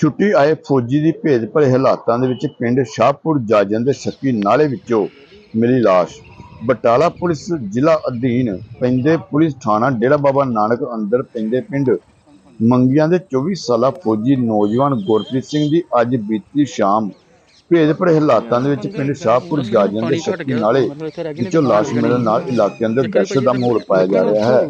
ਛੁੱਟੀ ਆਏ ਫੌਜੀ ਦੀ ਭੇਦ ਭਰੇ ਹਾਲਾਤਾਂ ਦੇ ਵਿੱਚ ਪਿੰਡ ਸ਼ਾਹਪੁਰ ਜਾਜਨ ਦੇ ਸ਼ੱਕੀ ਨਾਲੇ ਵਿੱਚੋਂ ਮਿਲੀ ਲਾਸ਼। ਬਟਾਲਾ ਪੁਲਿਸ ਜ਼ਿਲ੍ਹਾ ਅਧੀਨ ਪੈਂਦੇ ਪੁਲਿਸ ਥਾਣਾ ਡੇਰਾ ਬਾਬਾ ਨਾਨਕ ਅੰਦਰ ਪੈਂਦੇ ਪਿੰਡ ਮੰਗੀਆਂ ਦੇ 24 ਸਾਲਾ ਫੌਜੀ ਨੌਜਵਾਨ ਗੁਰਪ੍ਰੀਤ ਸਿੰਘ ਦੀ ਅੱਜ ਬੀਤੀ ਸ਼ਾਮ ਭੇਦ ਭਰੇ ਹਾਲਾਤਾਂ ਦੇ ਵਿੱਚ ਪਿੰਡ ਸ਼ਾਹਪੁਰ ਜਾਜਨ ਦੇ ਸ਼ੱਕੀ ਨਾਲੇ ਵਿੱਚੋਂ ਲਾਸ਼ ਮਿਲਣ ਨਾਲ ਇਲਾਕੇ ਅੰਦਰ ਦਹਿਸ਼ਤ ਦਾ ਮਾਹੌਲ ਪਾਇਆ ਜਾ ਰਿਹਾ ਹੈ।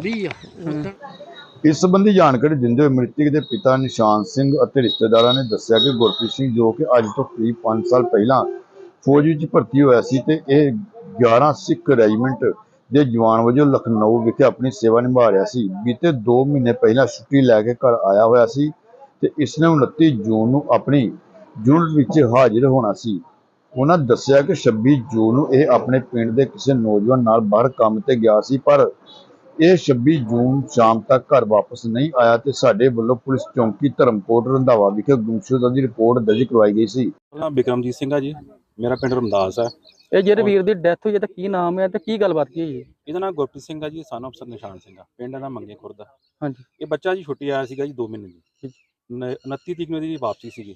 ਇਸ ਸੰਬੰਧੀ ਜਾਣਕਾਰੀ ਦਿੰਦੇ ਹੋਏ ਮ੍ਰਿਤਕ ਦੇ ਪਿਤਾ ਨਿਸ਼ਾਨ ਸਿੰਘ ਅਤੇ ਰਿਸ਼ਤੇਦਾਰਾਂ ਨੇ ਦੱਸਿਆ ਕਿ ਗੁਰਪ੍ਰੀਤ ਸਿੰਘ ਜੋ ਕਿ ਅੱਜ ਤੋਂ ਕਰੀਬ 5 ਸਾਲ ਪਹਿਲਾਂ ਫੌਜ ਵਿੱਚ ਭਰਤੀ ਹੋਇਆ ਸੀ ਤੇ ਇਹ 11 ਸਿੱਖ ਰੈਜੀਮੈਂਟ ਦੇ ਜਵਾਨ ਵਜੋਂ ਲਖਨਊ ਵਿਖੇ ਆਪਣੀ ਸੇਵਾ ਨਿਭਾ ਰਿਹਾ ਸੀ। ਬੀਤੇ 2 ਮਹੀਨੇ ਪਹਿਲਾਂ ਛੁੱਟੀ ਲੈ ਕੇ ਘਰ ਆਇਆ ਹੋਇਆ ਸੀ ਤੇ ਇਸ ਨੇ 29 ਜੂਨ ਨੂੰ ਆਪਣੀ ਯੂਨਿਟ ਵਿੱਚ ਹਾਜ਼ਰ ਹੋਣਾ ਸੀ। ਉਹਨਾਂ ਦੱਸਿਆ ਕਿ 26 ਜੂਨ ਨੂੰ ਇਹ ਆਪਣੇ ਪਿੰਡ ਦੇ ਕਿਸੇ ਨੌਜਵਾਨ ਨਾਲ ਬਾਹਰ ਕੰਮ ਤੇ ਗਿਆ ਸੀ, ਪਰ ਇਹ 26 ਜੂਨ ਸ਼ਾਮ ਤੱਕ ਘਰ ਵਾਪਸ ਨਹੀਂ ਆਇਆ ਤੇ ਸਾਡੇ ਵੱਲੋਂ ਪੁਲਿਸ ਚੌਂਕੀ ਧਰਮਕੋਟ ਰੰਧਾਵਾ ਵਿਖੇ ਗੁੰਮਸ਼ੁਦਾ ਦੀ ਰਿਪੋਰਟ ਦਰਜ ਕਰਵਾਈ ਗਈ ਸੀ। ਨਾਮ ਬਿਕਰਮਜੀਤ ਸਿੰਘ ਆ ਜੀ। ਮੇਰਾ ਪਿੰਡ ਰਮਦਾਸ ਹੈ ਇਹ ਜਿਹੜੇ ਵੀਰ ਦੀ ਡੈਥ ਹੋਈ ਹੈ ਤਾਂ ਕੀ ਨਾਮ ਹੈ ਤੇ ਕੀ ਗੱਲਬਾਤ ਕੀ ਹੈ ਇਹਦਾ ਨਾਮ ਗੁਰਪ੍ਰੀਤ ਸਿੰਘ ਆ ਜੀ ਸਨ ਅਫਸਰ ਨਿਸ਼ਾਨ ਸਿੰਘ ਆ। ਪਿੰਡ ਦਾ ਮੰਗੇ ਖੁਰਦ ਹਾਂਜੀ। ਇਹ ਬੱਚਾ ਜੀ ਛੁੱਟੀ ਆਇਆ ਸੀਗਾ ਜੀ 2 ਮਹੀਨੇ ਦੀ। ਠੀਕ। ਨ- 29 ਤਰੀਕ ਨੂੰ ਇਹਦੀ ਵਾਪਸੀ ਸੀਗੀ।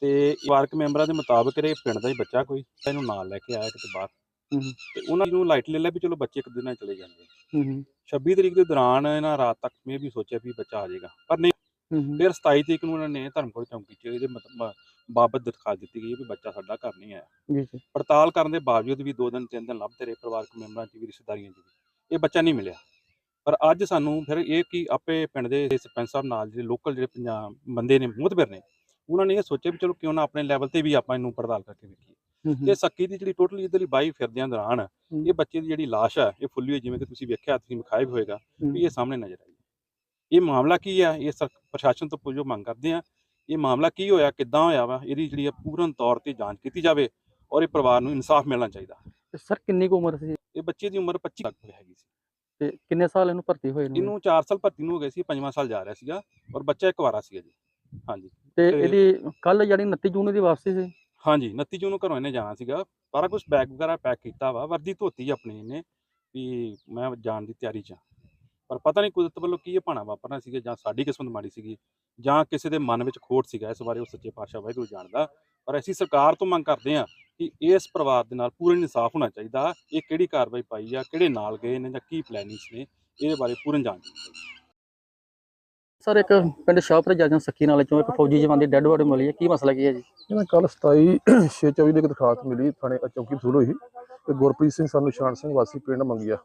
ਤੇ ਵਾਰਕ ਮੈਂਬਰਾਂ ਦੇ ਮੁਤਾਬਕ ਇਹ ਪਿੰਡ ਦਾ ਹੀ ਬੱਚਾ ਕੋਈ ਇਹਨੂੰ ਨਾਲ ਲੈ ਕੇ ਆਇਆ ਕਿਤੇ ਬਾਹਰ। ਤੇ ਉਹਨਾਂ ਨੂੰ ਲਾਈਟ ਲੈ ਲਿਆ ਵੀ ਚਲੋ ਬੱਚੇ ਇੱਕ ਦਿਨ ਨਾਲ ਚਲੇ ਜਾਂਦੇ ਆ। ਹੂੰ ਹੂੰ, 26 ਤਰੀਕ ਦੇ ਦੌਰਾਨ ਇਹਨਾਂ ਰਾਤ ਤੱਕ ਮੈਂ ਵੀ ਸੋਚਿਆ ਵੀ ਬੱਚਾ ਆ ਜਾਏਗਾ ਪਰ ਨਹੀਂ। ਫਿਰ 27 ਤਰੀਕ ਨੂੰ ਉਹਨਾਂ ਨੇ ਧਰਮਕੋਟ ਚੌਂਕੀ 'ਚ ਇਹਦੇ ਮਤ- ਮ- ਬਾਬਤ ਦਿਖਾ ਦਿੱਤੀ ਗਈ ਵੀ ਬੱਚਾ ਸਾਡਾ ਘਰ ਨਹੀਂ ਆਇਆ। ਜੀ ਜੀ। ਪੜਤਾਲ ਕਰਨ ਦੇ ਬਾਵਜੂਦ ਵੀ ਦੋ ਦਿਨ ਤਿੰਨ ਦਿਨ ਲੱਭਦੇ ਰਹੇ ਪਰਿਵਾਰਕ ਮੈਂਬਰਾਂ 'ਚ ਵੀ ਰਿਸ਼ਤੇਦਾਰੀਆਂ 'ਚ ਵੀ। ਇਹ ਬੱਚਾ ਨਹੀਂ ਮਿਲਿਆ। ਪਰ ਅੱਜ ਸਾਨੂੰ ਫਿਰ ਇਹ ਕਿ ਆਪੇ ਪਿੰਡ ਦੇ ਸਰਪੰਚ ਸਾਹਿਬ ਨਾਲ ਜਿਹੜੇ ਲੋਕਲ ਜਿਹੜੇ ਪੰਜਾਬ ਬੰਦੇ ਨੇ ਮੁਤਬਰ ਨੇ ਉਹਨਾਂ ਨੇ ਇਹ ਸੋਚਿਆ ਵੀ ਚਲੋ ਕਿਉਂ ਨਾ ਆਪਣੇ ਲੈਵਲ ਤੇ ਵੀ ਆਪਾਂ ਇਹਨੂੰ ਪੜਤਾਲ ਕਰਕੇ ਵੇਖੀਏ। ਤੇ ਸੱਕੀ ਦੀ ਜਿਹੜੀ ਟੋਟਲੀ ਇਧਰਲੀ ਬਾਈ ਫਿਰਦਿਆਂ ਦੌਰਾਨ ਇਹ ਬੱਚੇ ਦੀ ਜਿਹੜੀ ਲਾਸ਼ ਹੈ ਇਹ ਫੁੱਲੀ ਹੋਈ ਜਿਵੇਂ ਕਿ ਤੁਸੀਂ ਵੇਖਿਆ ਤੁਸੀਂ ਵਿਖਾਇਆ ਵੀ ਹੋਏਗਾ ਵੀ ਇਹ ਸਾਹਮਣੇ ਨਜ਼ਰ ਆਈ। ਇਹ ਮਾਮਲਾ ਕੀ ਆ? ਇਹ ਪ੍ਰਸ਼ਾਸਨ ਤੋਂ ਪੁੱਛੋ ਮੰਗ ਕਰਦੇ ਆ। ਇਹ ਮਾਮਲਾ ਕੀ ਹੋਇਆ? ਕਿੱਦਾਂ ਹੋਇਆ ਵਾ? ਇਹਦੀ ਜਿਹੜੀ ਆ ਪੂਰਨ ਤੌਰ ਤੇ ਜਾਂਚ ਕੀਤੀ ਜਾਵੇ ਔਰ ਇਹ ਪਰਿਵਾਰ ਨੂੰ ਇਨਸਾਫ ਮਿਲਣਾ ਚਾਹੀਦਾ। ਤੇ ਸਰ ਕਿੰਨੀ ਕੁ ਉਮਰ ਸੀ? ਇਹ ਬੱਚੇ ਦੀ ਉਮਰ 25 ਤੱਕ ਹੈਗੀ ਸੀ। ਤੇ ਕਿੰਨੇ ਸਾਲ ਇਹਨੂੰ ਭਰਤੀ ਹੋਏ ਨੂੰ ਇਹਨੂੰ 4 ਸਾਲ ਭਰਤੀ ਨੂੰ ਹੋ ਗਏ ਸੀ ਪੰਜਵਾਂ ਸਾਲ ਜਾ ਰਿਹਾ ਸੀਗਾ ਔਰ ਬੱਚਾ ਇੱਕ ਵਾਰਾ ਸੀਗਾ ਜੀ। ਹਾਂਜੀ। ਤੇ ਤੇ- ਇਹਦੀ ਕੱਲ ਜਿਹੜੀ 29 ਜੂਨ ਦੀ ਵਾਪਸੀ ਸੀ। ਹਾਂਜੀ 29 ਜੂਨ ਨੂੰ ਘਰੋਂ ਇਹਨੇ ਜਾਣਾ ਸੀਗਾ। ਸਾਰਾ ਕੁਝ ਬੈਗ ਵਗੈਰਾ ਪੈਕ ਕੀਤਾ ਵਾ, ਵਰਦੀ ਧੋਤੀ ਆਪਣੀ ਇਹਨੇ ਵੀ ਮੈਂ ਜਾਣ ਦੀ ਤਿਆਰੀ 'ਚ ਹਾਂ। ਪਰ ਪਤਾ ਨਹੀਂ ਕੁਦਰਤ ਵੱਲੋਂ ਕੀ ਇਹ ਭਾਣਾ ਵਾਪਰਨਾ ਸੀਗਾ ਜਾਂ ਸਾਡੀ ਕਿਸਮਤ ਮਾੜੀ ਸੀਗੀ ਜਾਂ ਕਿਸੇ ਦੇ ਮਨ ਵਿੱਚ ਖੋਟ ਸੀਗਾ ਇਸ ਬਾਰੇ ਉਹ ਸੱਚੇ ਪਾਤਸ਼ਾਹ ਵਾਹਿਗੁਰੂ ਜਾਣਦਾ। ਪਰ ਅਸੀਂ ਸਰਕਾਰ ਤੋਂ ਮੰਗ ਕਰਦੇ ਹਾਂ ਕਿ ਇਸ ਪਰਿਵਾਰ ਦੇ ਨਾਲ ਪੂਰਨ ਇਨਸਾਫ ਹੋਣਾ ਚਾਹੀਦਾ। ਇਹ ਕਿਹੜੀ ਕਾਰਵਾਈ ਪਾਈ ਆ, ਕਿਹੜੇ ਨਾਲ ਗਏ ਨੇ ਜਾਂ ਕੀ ਪਲੈਨਿੰਗਸ ਨੇ, ਇਹਦੇ ਬਾਰੇ ਪੂਰਨ ਜਾਣਕਾਰੀ ਸਰ ਇੱਕ ਪਿੰਡ ਸ਼ਾਹਪੁਰ ਜਾਜਾਂ ਸੱਕੀ ਨਾਲੇ ਚੋਂ ਇੱਕ ਫੌਜੀ ਜਵਾਨ ਦੀ ਡੈੱਡ ਬੋਡੀ ਮਿਲੀ ਹੈ। ਕੀ ਮਸਲਾ ਕੀ ਹੈ ਜੀ? ਇਹਨਾਂ ਕੱਲ 27 624 ਦੇ ਇੱਕ ਦਰਖਾਸਤ ਮਿਲੀ ਥਾਣੇ ਚੌਕੀ ਵਸੂਲ ਹੋਈ ਤੇ ਗੁਰਪ੍ਰੀਤ ਸਿੰਘ ਸਾਨੂੰ ਨਿਸ਼ਾਨ ਸਿੰਘ ਵਾਸੀ ਪਿੰਡ ਮੰਗਿਆ।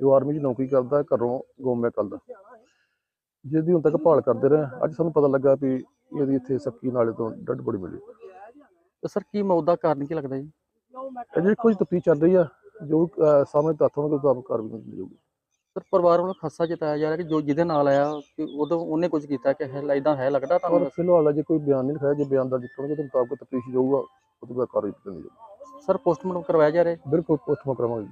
ਜੋ ਆਰਮੀ 'ਚ ਨੌਕਰੀ ਕਰਦਾ ਘਰੋਂ ਗੋਮੇ ਕਰਦਾ ਜਿਸ ਦੀ ਹੁਣ ਤੱਕ ਭਾਲ ਕਰਦੇ ਰਹੇ ਅੱਜ ਸਾਨੂੰ ਪਤਾ ਲੱਗਾ ਵੀ ਇਹਦੀ ਇੱਥੇ ਸੱਕੀ ਨਾਲੇ ਤੋਂ ਡੱਡ ਬੜੀ ਮਿਲੀ। ਤੇ ਸਰ ਕੀ ਮੌਤ ਦਾ ਕਾਰਨ ਕੀ ਲੱਗਦਾ ਜੀ? ਅਜੇ ਕੋਈ ਤਫਤੀਸ਼ ਚੱਲ ਰਹੀ ਆ ਜੋ ਸਾਹਮਣੇ ਤੱਥ ਉਹ ਆਪ ਕਾਰਵਾਈ ਕੀਤੀ ਜਾਊਗੀ। ਸਰ ਪਰਿਵਾਰ ਵੱਲੋਂ ਖਾਸਾ ਜਤਾਇਆ ਜਾ ਰਿਹਾ ਕਿ ਜੋ ਜਿਹਦੇ ਨਾਲ ਆਇਆ ਕਿ ਉਦੋਂ ਉਹਨੇ ਕੁਝ ਕੀਤਾ ਕਿ ਇਦਾਂ ਹੈ ਲੱਗਦਾ ਪਰ ਤੁਹਾਨੂੰ ਫਿਲਹਾਲ ਅਜੇ ਕੋਈ ਬਿਆਨ ਨਹੀਂ ਲਿਖਾਇਆ ਜੇ ਬਿਆਨ ਦਰਜ ਕਰਨਗੇ ਤਾਂ ਮੁਤਾਬਕ ਤਫਤੀਸ਼ ਜਾਊਗਾ ਉਹ ਤੋਂ ਬਾਅਦ ਕਾਰਵਾਈ ਕੀਤੀ ਜਾਊਗੀ ਸਰ ਪੋਸਟਮਾਰਟਮ ਕਰਵਾਇਆ ਜਾ ਰਿਹਾ ਹੈ? ਬਿਲਕੁਲ ਪੋਸਟਮਾਰਟਮ ਕਰਾਵਾਂਗੇ